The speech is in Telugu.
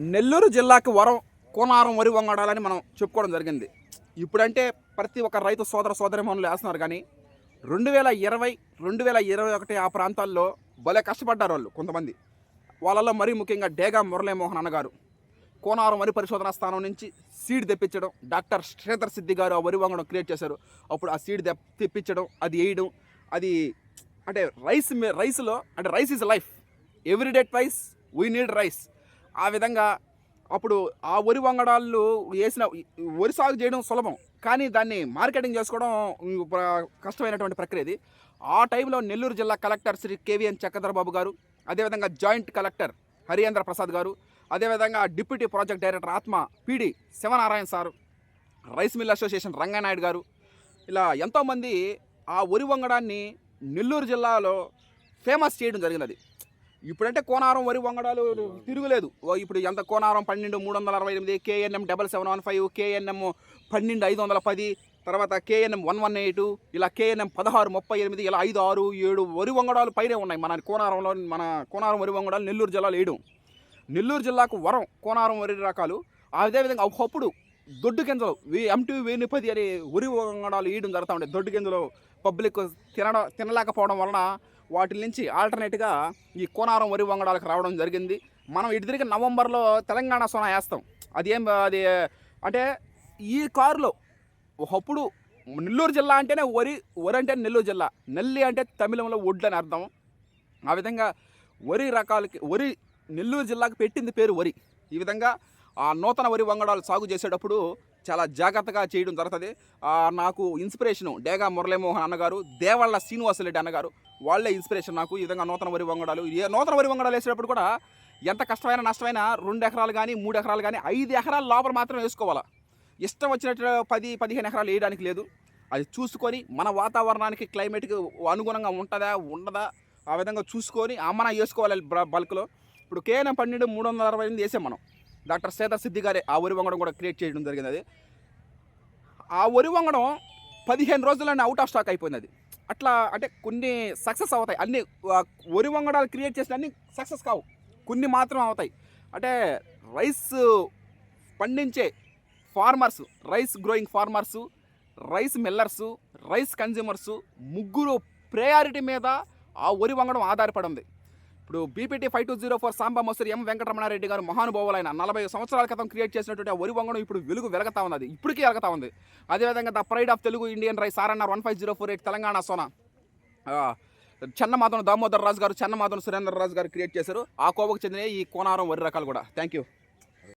నెల్లూరు జిల్లాకి వరం కోనారం వరి వంగడాలని మనం చెప్పుకోవడం జరిగింది. ఇప్పుడంటే ప్రతి ఒక్క రైతు సోదర సోదరిమణులు వేస్తున్నారు కానీ రెండు వేల ఇరవై రెండు వేల ఇరవై ఒకటి ఆ ప్రాంతాల్లో భలే కష్టపడ్డారు వాళ్ళు కొంతమంది. వాళ్ళలో మరీ ముఖ్యంగా డేగా మురళీమోహన్ అన్నగారు కోనారం వరి పరిశోధనా స్థానం నుంచి సీడ్ తెప్పించడం డాక్టర్ శ్రీధర్ సిద్ధి గారు ఆ వరి వంగడం క్రియేట్ చేశారు. అప్పుడు ఆ సీడ్ తెప్పించడం అది వేయడం అది అంటే రైస్ మీ- రైస్లో అంటే rice is life. Everyday rice we need rice. ఆ విధంగా అప్పుడు ఆ వరి వంగడాలు వేసిన వరి సాగు చేయడం సులభం. కానీ దాన్ని మార్కెటింగ్ చేసుకోవడం కష్టమైనటువంటి ప్రక్రియ ఇది. ఆ టైంలో నెల్లూరు జిల్లా కలెక్టర్ శ్రీ కేవీఎన్ చక్రధరబాబు గారు అదేవిధంగా జాయింట్ కలెక్టర్ హరియేంద్ర ప్రసాద్ గారు అదేవిధంగా deputy project director ATMA PD Sivanarayana sir rice mill association Ranganayudu garu. ఇలా ఎంతోమంది ఆ వరి వంగడాన్ని నెల్లూరు జిల్లాలో ఫేమస్ చేయడం జరిగినది. ఇప్పుడంటే కోనారం వరి వంగడాలు తిరుగులేదు. ఓ ఇప్పుడు ఎంత కోనారం? పన్నెండు మూడు వందల అరవై ఎనిమిది KNM double seven one five KNM పన్నెండు ఐదు వందల పది తర్వాత కేఎన్ఎం వన్ వన్ ఎయిట్ ఇలా కేఎన్ఎం పదహారు ముప్పై ఎనిమిది ఇలా ఐదు ఆరు ఏడు వరి వంగడాలు పైనే ఉన్నాయి. మన కోనారంలో మన కోనారం వరి వంగడాలు నెల్లూరు జిల్లాలో వేయడం నెల్లూరు జిల్లాకు వరం కోనారం వరి రకాలు. అదేవిధంగా ఒకప్పుడు దొడ్డు గింజలు వే ఎంటీ వేణి పది అని ఉరి వంగడాలు వేయడం జరుగుతూ ఉండే. దొడ్డు గింజలు పబ్లిక్ తినడం తినలేకపోవడం వలన వాటి నుంచి ఆల్టర్నేట్గా ఈ కోనారం వరి వంగడాలకు రావడం జరిగింది. మనం ఇటు తిరిగి నవంబర్లో తెలంగాణ సోనా వేస్తాం. అది ఏం అది అంటే ఈ కారులో ఒకప్పుడు నెల్లూరు జిల్లా అంటేనే వరి వరి అంటే నెల్లూరు జిల్లా. నెల్లి అంటే తమిళంలో వడ్లు అని అర్థం. ఆ విధంగా వరి రకాలకి వరి నెల్లూరు జిల్లాకు పెట్టింది పేరు వరి. ఈ విధంగా ఆ నూతన వరి వంగడాలు సాగు చేసేటప్పుడు చాలా జాగ్రత్తగా చేయడం జరుగుతుంది. నాకు ఇన్స్పిరేషను డేగా మురళీమోహన్ అన్నగారు దేవళ్ళ శ్రీనివాసరెడ్డి అన్నగారు వాళ్ళే ఇన్స్పిరేషన్ నాకు. ఈ విధంగా నూతన వరి వంగడాలు ఏ నూతన వరి వంగడాలు వేసేటప్పుడు కూడా ఎంత కష్టమైన నష్టమైనా రెండు ఎకరాలు కానీ మూడు ఎకరాలు కానీ ఐదు ఎకరాల లోపల మాత్రం వేసుకోవాలా. ఇష్టం వచ్చినట్టు పది పదిహేను ఎకరాలు వేయడానికి లేదు. అది చూసుకొని మన వాతావరణానికి క్లైమేట్కి అనుగుణంగా ఉంటుందా ఉండదా ఆ విధంగా చూసుకొని అమ్మన వేసుకోవాలి బల్క్లో. ఇప్పుడు కేఎన్ఎం పన్నెండు మూడు వందల అరవై ఎనిమిది వేసాం మనం. డాక్టర్ శ్రీధర్ సిద్ధి గారే ఆ వరి వంగడం కూడా క్రియేట్ చేయడం జరిగింది అది ఆ వరి వంగడం పదిహేను రోజుల్లోనే అవుట్ ఆఫ్ స్టాక్ అయిపోయింది అది అట్లా అంటే కొన్ని సక్సెస్ అవుతాయి. అన్ని వరి వంగడాలు క్రియేట్ చేసిన అన్ని సక్సెస్ కావు. కొన్ని మాత్రం అవుతాయి. అంటే రైస్ పండించే farmers rice growing farmers rice millers rice consumers ముగ్గురు ప్రయారిటీ మీద ఆ వరి వంగడం ఆధారపడి ఉంది. ఇప్పుడు BPT five two zero four Samba Masuri M Venkataramanareddy garu మహానుభావులైన నలభై సంవత్సరాల క్రితం క్రియేట్ చేసినటువంటి వరి వంగడం ఇప్పుడు వెలుగు వెలగతా ఉన్నది. ఇప్పటికీ వెలగతా ఉంది. అదేవిధంగా the pride of Telugu Indian rice RNR one five zero four eight Telangana Sona Chennamadhavan Damodar Raju garu Chennamadhavan Surender రాజు గారు క్రియేట్ చేశారు. ఆ కోవకు చెందిన ఈ కోనారం వరి రకాలు కూడా. Thank you